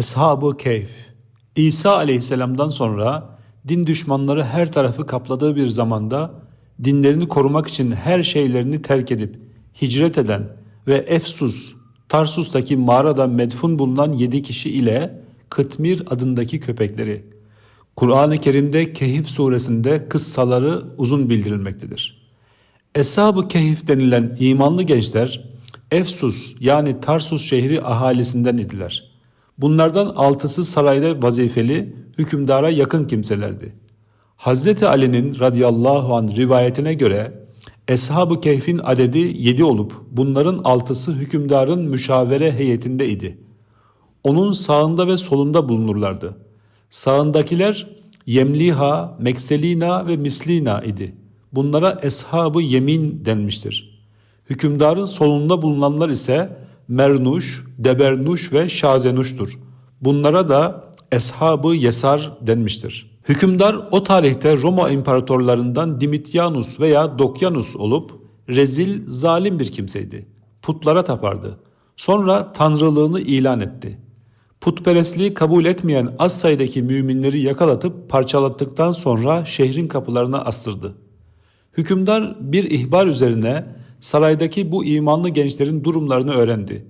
Eshab-ı Keyf İsa aleyhisselamdan sonra din düşmanları her tarafı kapladığı bir zamanda dinlerini korumak için her şeylerini terk edip hicret eden ve Efsus, Tarsus'taki mağarada medfun bulunan yedi kişi ile Kıtmir adındaki köpekleri. Kur'an-ı Kerim'de Kehif suresinde kıssaları uzun bildirilmektedir. Eshab-ı Kehif denilen imanlı gençler Efsus yani Tarsus şehri ahalisinden idiler. Bunlardan altısı sarayda vazifeli, hükümdara yakın kimselerdi. Hazreti Ali'nin radıyallahu an rivayetine göre Eshab-ı Kehf'in adedi yedi olup bunların altısı hükümdarın müşavere heyetinde idi. Onun sağında ve solunda bulunurlardı. Sağındakiler Yemliha, Mekselina ve Mislina idi. Bunlara Eshab-ı Yemin denmiştir. Hükümdarın solunda bulunanlar ise Mernuş, Debernuş ve Şazenuş'tur. Bunlara da Eshab-ı Yesar denmiştir. Hükümdar o tarihte Roma imparatorlarından Dimityanus veya Dokyanus olup rezil, zalim bir kimseydi. Putlara tapardı. Sonra tanrılığını ilan etti. Putperestliği kabul etmeyen az sayıdaki müminleri yakalatıp parçalattıktan sonra şehrin kapılarına astırdı. Hükümdar bir ihbar üzerine saraydaki bu imanlı gençlerin durumlarını öğrendi.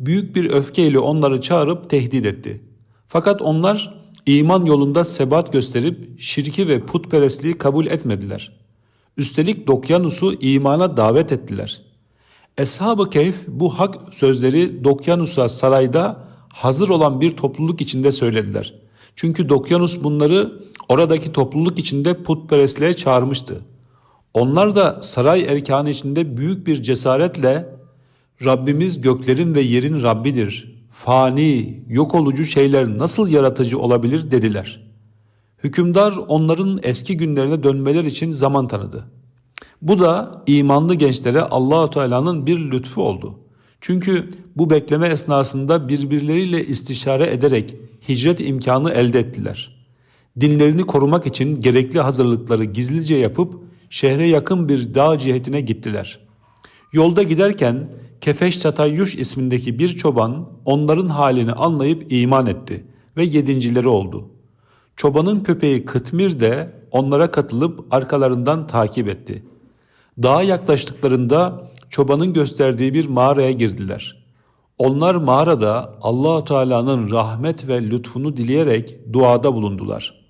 Büyük bir öfkeyle onları çağırıp tehdit etti. Fakat onlar iman yolunda sebat gösterip şirki ve putperestliği kabul etmediler. Üstelik Dokyanus'u imana davet ettiler. Eshab-ı Kehf bu hak sözleri Dokyanus'a sarayda hazır olan bir topluluk içinde söylediler. Çünkü Dokyanus bunları oradaki topluluk içinde putperestliğe çağırmıştı. Onlar da saray erkanı içinde büyük bir cesaretle Rabbimiz göklerin ve yerin Rabbidir. Fani, yok olucu şeyler nasıl yaratıcı olabilir dediler. Hükümdar onların eski günlerine dönmeler için zaman tanıdı. Bu da imanlı gençlere Allahu Teala'nın bir lütfu oldu. Çünkü bu bekleme esnasında birbirleriyle istişare ederek hicret imkanı elde ettiler. Dinlerini korumak için gerekli hazırlıkları gizlice yapıp şehre yakın bir dağ cihetine gittiler. Yolda giderken Kefeş Çatayyuş ismindeki bir çoban onların halini anlayıp iman etti ve yedincileri oldu. Çobanın köpeği Kıtmir de onlara katılıp arkalarından takip etti. Dağa yaklaştıklarında çobanın gösterdiği bir mağaraya girdiler. Onlar mağarada Allahu Teala'nın rahmet ve lütfunu dileyerek duada bulundular.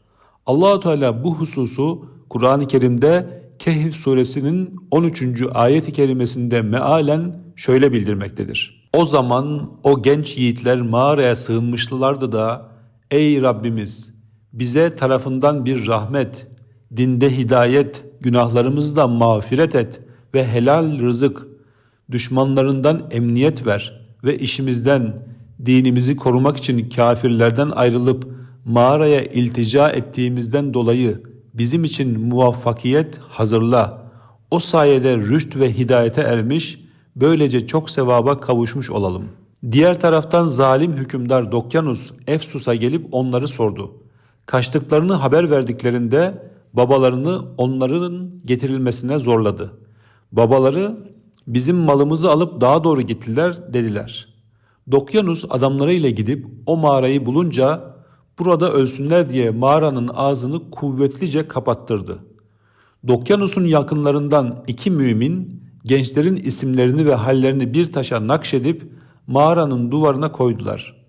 Allahu Teala bu hususu Kur'an-ı Kerim'de Kehf suresinin 13. ayet-i kerimesinde mealen şöyle bildirmektedir. O zaman o genç yiğitler mağaraya sığınmışlılardı da ey Rabbimiz bize tarafından bir rahmet, dinde hidayet, günahlarımızda mağfiret et ve helal rızık, düşmanlarından emniyet ver ve işimizden, dinimizi korumak için kafirlerden ayrılıp mağaraya iltica ettiğimizden dolayı bizim için muvaffakiyet hazırla. O sayede rüşt ve hidayete ermiş, böylece çok sevaba kavuşmuş olalım. Diğer taraftan zalim hükümdar Dokyanus Efsus'a gelip onları sordu. Kaçtıklarını haber verdiklerinde babalarını onların getirilmesine zorladı. Babaları bizim malımızı alıp daha doğru gittiler dediler. Dokyanus adamlarıyla gidip o mağarayı bulunca burada ölsünler diye mağaranın ağzını kuvvetlice kapattırdı. Dokyanus'un yakınlarından iki mümin gençlerin isimlerini ve hallerini bir taşa nakşedip mağaranın duvarına koydular.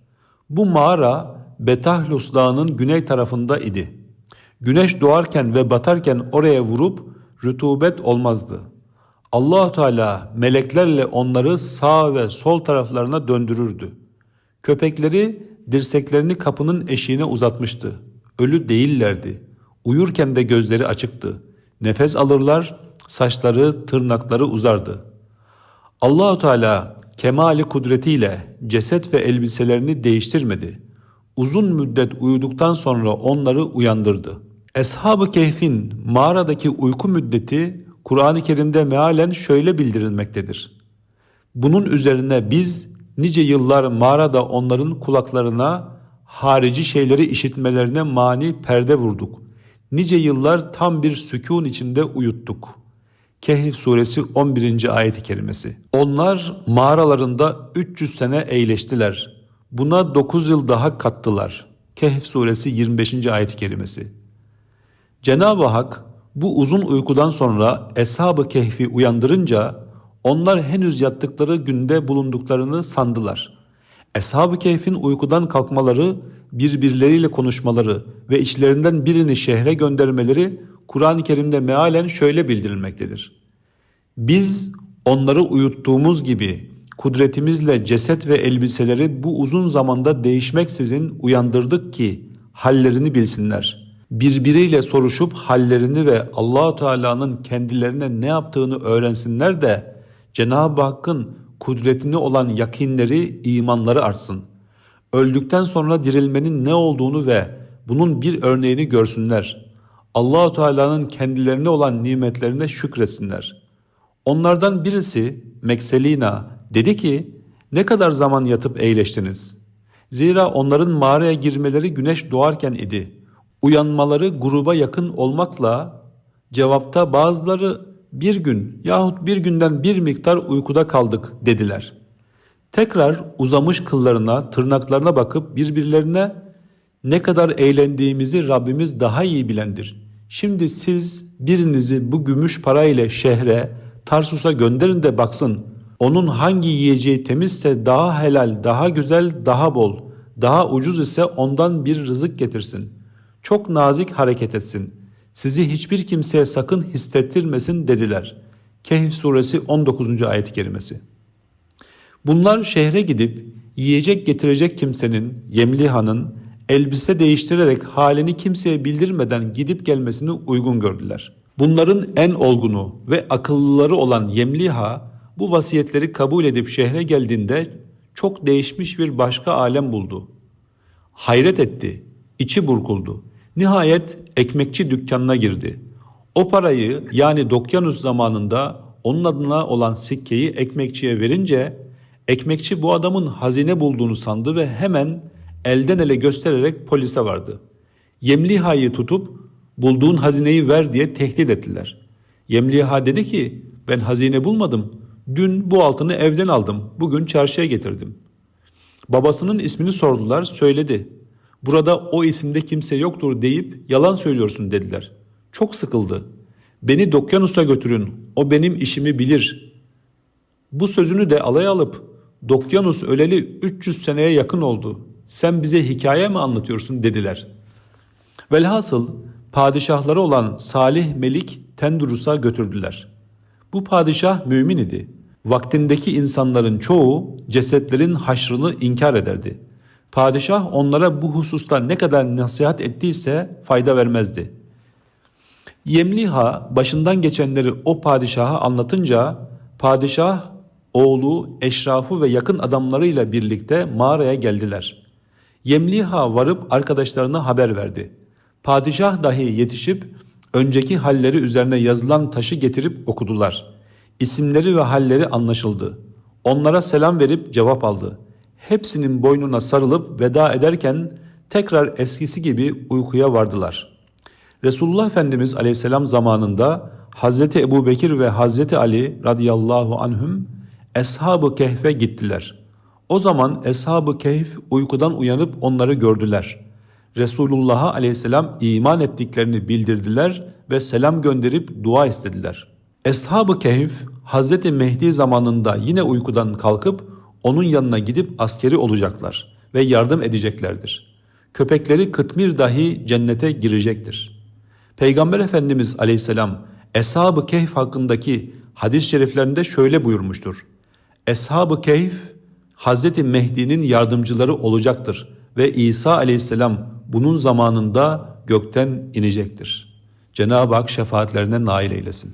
Bu mağara Betahlus Dağı'nın güney tarafında idi. Güneş doğarken ve batarken oraya vurup rütubet olmazdı. allah Teala meleklerle onları sağ ve sol taraflarına döndürürdü. Köpekleri dirseklerini kapının eşiğine uzatmıştı. Ölü değillerdi. Uyurken de gözleri açıktı. Nefes alırlar, saçları, tırnakları uzardı. Allahu Teala kemali kudretiyle ceset ve elbiselerini değiştirmedi. Uzun müddet uyuduktan sonra onları uyandırdı. Eshab-ı Kehf'in mağaradaki uyku müddeti Kur'an-ı Kerim'de mealen şöyle bildirilmektedir. Bunun üzerine biz nice yıllar mağarada onların kulaklarına harici şeyleri işitmelerine mani perde vurduk. Nice yıllar tam bir sükun içinde uyuttuk. Kehf suresi 11. ayet-i kerimesi. Onlar mağaralarında 300 sene eğleştiler. Buna 9 yıl daha kattılar. Kehf suresi 25. ayet-i kerimesi. Cenab-ı Hak bu uzun uykudan sonra Eshab-ı Kehf'i uyandırınca onlar henüz yattıkları günde bulunduklarını sandılar. Eshab-ı Kehf'in uykudan kalkmaları, birbirleriyle konuşmaları ve içlerinden birini şehre göndermeleri Kur'an-ı Kerim'de mealen şöyle bildirilmektedir. Biz onları uyuttuğumuz gibi kudretimizle ceset ve elbiseleri bu uzun zamanda değişmeksizin uyandırdık ki hallerini bilsinler. Birbiriyle soruşup hallerini ve Allahu Teala'nın kendilerine ne yaptığını öğrensinler de Cenab-ı Hakk'ın kudretine olan yakinleri, imanları artsın. Öldükten sonra dirilmenin ne olduğunu ve bunun bir örneğini görsünler. Allahu Teala'nın kendilerine olan nimetlerine şükretsinler.'' Onlardan birisi Mekselina dedi ki ne kadar zaman yatıp eğleştiniz? Zira onların mağaraya girmeleri güneş doğarken idi. Uyanmaları gruba yakın olmakla cevapta bazıları bir gün yahut bir günden bir miktar uykuda kaldık dediler. Tekrar uzamış kıllarına, tırnaklarına bakıp birbirlerine ne kadar eğlendiğimizi Rabbimiz daha iyi bilendir. Şimdi siz birinizi bu gümüş para ile şehre, Tarsus'a gönderin de baksın. Onun hangi yiyeceği temizse daha helal, daha güzel, daha bol, daha ucuz ise ondan bir rızık getirsin. Çok nazik hareket etsin. Sizi hiçbir kimseye sakın hissettirmesin dediler. Kehf suresi 19. ayet-i kerimesi. Bunlar şehre gidip yiyecek getirecek kimsenin, Yemliha'nın elbise değiştirerek halini kimseye bildirmeden gidip gelmesini uygun gördüler.'' Bunların en olgunu ve akıllıları olan Yemliha bu vasiyetleri kabul edip şehre geldiğinde çok değişmiş bir başka alem buldu. Hayret etti, içi burkuldu. Nihayet ekmekçi dükkanına girdi. O parayı yani Dokyanus zamanında onun adına olan sikkeyi ekmekçiye verince ekmekçi bu adamın hazine bulduğunu sandı ve hemen elden ele göstererek polise vardı. Yemliha'yı tutup bulduğun hazineyi ver diye tehdit ettiler. Yemliha dedi ki ben hazine bulmadım. Dün bu altını evden aldım. Bugün çarşıya getirdim. Babasının ismini sordular söyledi. Burada o isimde kimse yoktur deyip yalan söylüyorsun dediler. Çok sıkıldı. Beni Dokyanus'a götürün. O benim işimi bilir. Bu sözünü de alay alıp Dokyanus öleli 300 seneye yakın oldu. Sen bize hikaye mi anlatıyorsun dediler. Velhasıl padişahları olan Salih Melik Tendurus'a götürdüler. Bu padişah mümin idi. Vaktindeki insanların çoğu cesetlerin haşrını inkar ederdi. Padişah onlara bu hususta ne kadar nasihat ettiyse fayda vermezdi. Yemliha başından geçenleri o padişaha anlatınca padişah oğlu, eşrafı ve yakın adamlarıyla birlikte mağaraya geldiler. Yemliha varıp arkadaşlarına haber verdi. Padişah dahi yetişip önceki halleri üzerine yazılan taşı getirip okudular. İsimleri ve halleri anlaşıldı. Onlara selam verip cevap aldı. Hepsinin boynuna sarılıp veda ederken tekrar eskisi gibi uykuya vardılar. Resulullah Efendimiz aleyhisselam zamanında Hazreti Ebu Bekir ve Hazreti Ali radıyallahu anhüm Eshab-ı Kehf'e gittiler. O zaman Eshab-ı Kehf uykudan uyanıp onları gördüler. Resulullah'a aleyhisselam iman ettiklerini bildirdiler ve selam gönderip dua istediler. Eshab-ı Kehf Hazreti Mehdi zamanında yine uykudan kalkıp onun yanına gidip askeri olacaklar ve yardım edeceklerdir. Köpekleri kıtmir dahi cennete girecektir. Peygamber Efendimiz aleyhisselam Eshab-ı Kehf hakkındaki hadis-i şeriflerinde şöyle buyurmuştur. Eshab-ı Kehf Hazreti Mehdi'nin yardımcıları olacaktır ve İsa aleyhisselam bunun zamanında gökten inecektir. Cenab-ı Hak şefaatlerine nail eylesin.